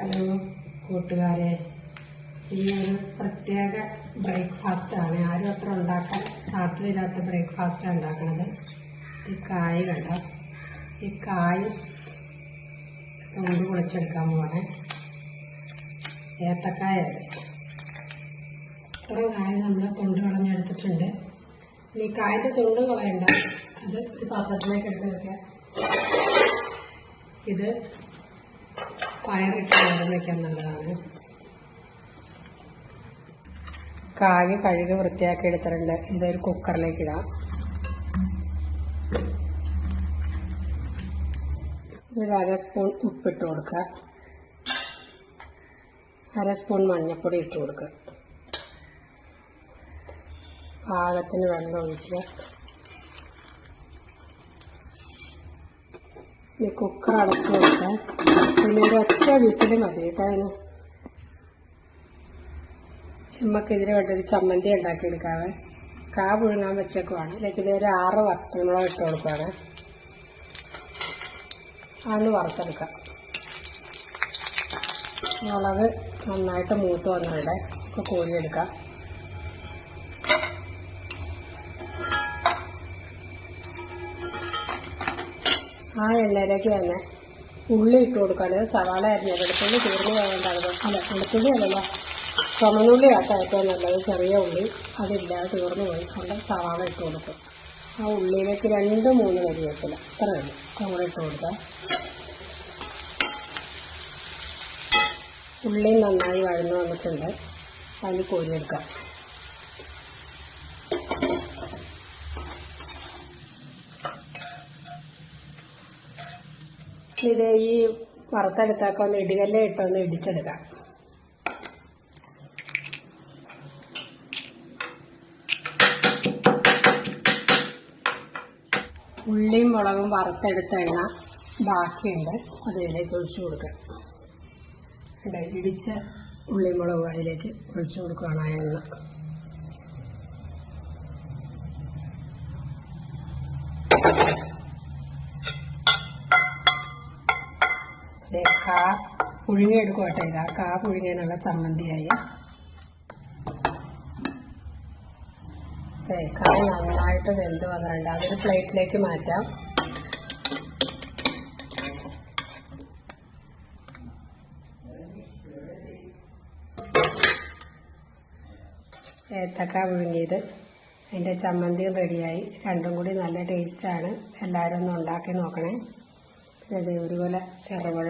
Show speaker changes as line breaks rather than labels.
Hello കൂട്ടുകാരെ. ഈ ഒരു പ്രത്യേക ബ്രേക്ക്ഫാസ്റ്റ് ആണ്. ആരും അത്ര ഉണ്ടാക്കാൻ സാധ്യതയില്ലാത്ത ബ്രേക്ക്ഫാസ്റ്റാണ് ഉണ്ടാക്കുന്നത് ഈ കായ് കണ്ടോ? ഈ കായ് തൊണ്ട് പൊളിച്ചെടുക്കാൻ പോവാണ് ഏത്തക്കായ. അത് ഇത്ര കായ നമ്മൾ തൊണ്ട് കളഞ്ഞെടുത്തിട്ടുണ്ട്. ഇനി കായന്റെ തൊണ്ട് കളയണ്ട. അത് ഒരു പാത്രത്തിലേക്ക് എടുത്ത് വെക്കാം. ഇത് പയറിട്ട് വേണം വയ്ക്കാൻ നല്ലതാണ്. കായ് കഴുകി വൃത്തിയാക്കി എടുത്തിട്ടുണ്ട്. ഇതൊരു കുക്കറിലേക്ക് ഇടാം. ഒരു അര സ്പൂൺ ഉപ്പിട്ട് കൊടുക്കുക. അര സ്പൂൺ മഞ്ഞൾപ്പൊടി ഇട്ട് കൊടുക്കുക. പാകത്തിന് വെള്ളം ഒഴിക്കുക. ഈ കുക്കർ അടച്ചു കൊടുക്കാം പിന്നെ ഒരൊറ്റ വിസിൽ മതി കേട്ടോ അതിന്. നമുക്കിതിന് വേണ്ട ഒരു ചമ്മന്തി ഉണ്ടാക്കിയെടുക്കാവേ കാ പുഴുങ്ങാൻ വെച്ചേക്കുവാണ്. ലൈക്ക് ഇത് ഒരു ആറ് വട്ടങ്ങളോ ഇട്ട് കൊടുക്കുവാണ്. അതൊന്ന് വറുത്തെടുക്കാം. മുളക് നന്നായിട്ട് മൂത്ത് വന്നിവിടെ ഇപ്പോൾ ആ എണ്ണയിലേക്ക് തന്നെ. ഉള്ളി ഇട്ട് കൊടുക്കുകയാണ് സവാള അരിഞ്ഞ വെളുത്തുള്ളി തീർന്നു പോകേണ്ടത് അല്ല വെളുത്തുള്ളി അല്ലല്ലോ. ചുമന്നുള്ളി ആട്ടോ ഏറ്റവും നല്ലത്. ചെറിയ ഉള്ളി. അതില്ലാതെ തീർന്നു പോയി കൊണ്ട് സവാള ഇട്ട് കൊടുക്കും. ആ ഉള്ളിയിലേക്ക് രണ്ട് മൂന്ന് കരിവേപ്പില അത്രയേ ഉള്ളൂ. നമ്മൾ ഇട്ട് കൊടുക്കാം. ഉള്ളി നന്നായി വഴന്നു വന്നിട്ടുണ്ട്. അതിന് കോരിയെടുക്കാം ഇത് ഈ വറുത്തെടുത്താക്ക ഒന്ന് ഇടികല്ല് ഇട്ടൊന്ന് ഇടിച്ചെടുക്കാം. ഉള്ളിയും മുളകും വറുത്തെടുത്ത എണ്ണ ബാക്കിയുണ്ട്. അത് ഇതിലേക്ക് ഒഴിച്ചു കൊടുക്കാം. ഇടിച്ച ഉള്ളിയും മുളകും അതിലേക്ക് ഒഴിച്ചു കൊടുക്കുകയാണ് ആ എണ്ണ. കാ പുഴുങ്ങിയെടുക്കും കേട്ടോ ഇതാ. കാ പുഴുങ്ങിയതിനുള്ള ചമ്മന്തിയായി. കാ നന്നായിട്ട് വെന്ത് വന്നിട്ടുണ്ട്. അതൊരു പ്ലേറ്റിലേക്ക് മാറ്റാം. ഏത്തക്ക പുഴുങ്ങിയത്. അതിന്റെ ചമ്മന്തിയും റെഡിയായി. രണ്ടും കൂടി നല്ല ടേസ്റ്റാണ്. എല്ലാവരും ഒന്ന് ഉണ്ടാക്കി നോക്കണേ. പിന്നെ ഒരുപോലെ ചെറുപഴം